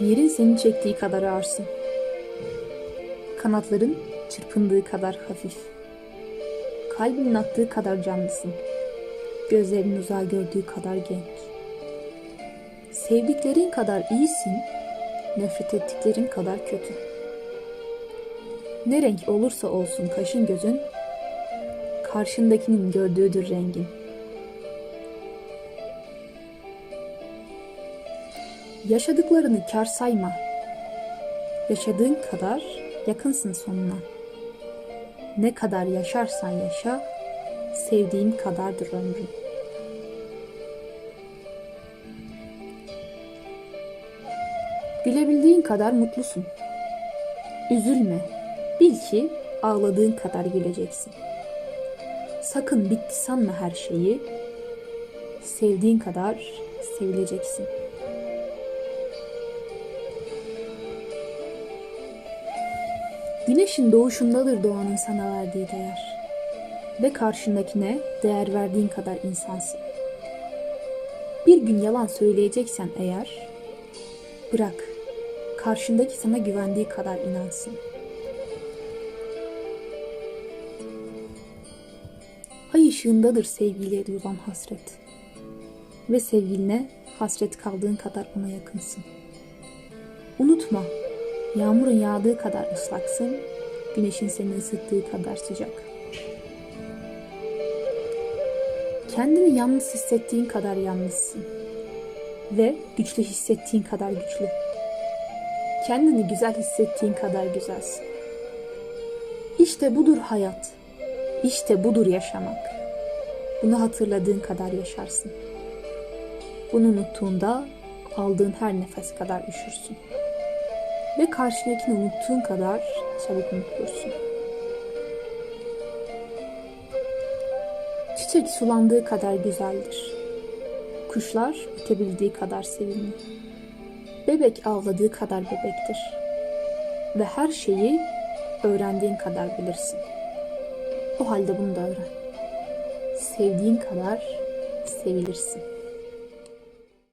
Yerin seni çektiği kadar ağırsın. Kanatların çırpındığı kadar hafif. Kalbinin attığı kadar canlısın. Gözlerin uzağa gördüğü kadar genç. Sevdiklerin kadar iyisin, nefret ettiklerin kadar kötü. Ne renk olursa olsun kaşın gözün, karşındakinin gördüğüdür rengin. Yaşadıklarını kar sayma. Yaşadığın kadar yakınsın sonuna. Ne kadar yaşarsan yaşa, sevdiğin kadardır ömrün. Gülebildiğin kadar mutlusun. Üzülme. Bil ki ağladığın kadar güleceksin. Sakın bitti sanma her şeyi. Sevdiğin kadar sevileceksin. Güneşin doğuşundadır doğanın sana verdiği değer. Ve karşındakine değer verdiğin kadar insansın. Bir gün yalan söyleyeceksen eğer, bırak. Karşındaki sana güvendiği kadar inansın. Ay ışığındadır sevgiliye duyulan hasret. Ve sevgiline hasret kaldığın kadar ona yakınsın. Unutma, yağmurun yağdığı kadar ıslaksın, güneşin seni ısıttığı kadar sıcak. Kendini yalnız hissettiğin kadar yalnızsın. Ve güçlü hissettiğin kadar güçlü. Kendini güzel hissettiğin kadar güzelsin. İşte budur hayat. İşte budur yaşamak. Bunu hatırladığın kadar yaşarsın. Bunu unuttuğunda aldığın her nefes kadar üşürsün. Ve karşındakini unuttuğun kadar çabuk unutursun. Çiçek sulandığı kadar güzeldir. Kuşlar ötebildiği kadar sevimli. Bebek ağladığı kadar bebektir. Ve her şeyi öğrendiğin kadar bilirsin. O halde bunu da öğren. Sevdiğin kadar sevilirsin.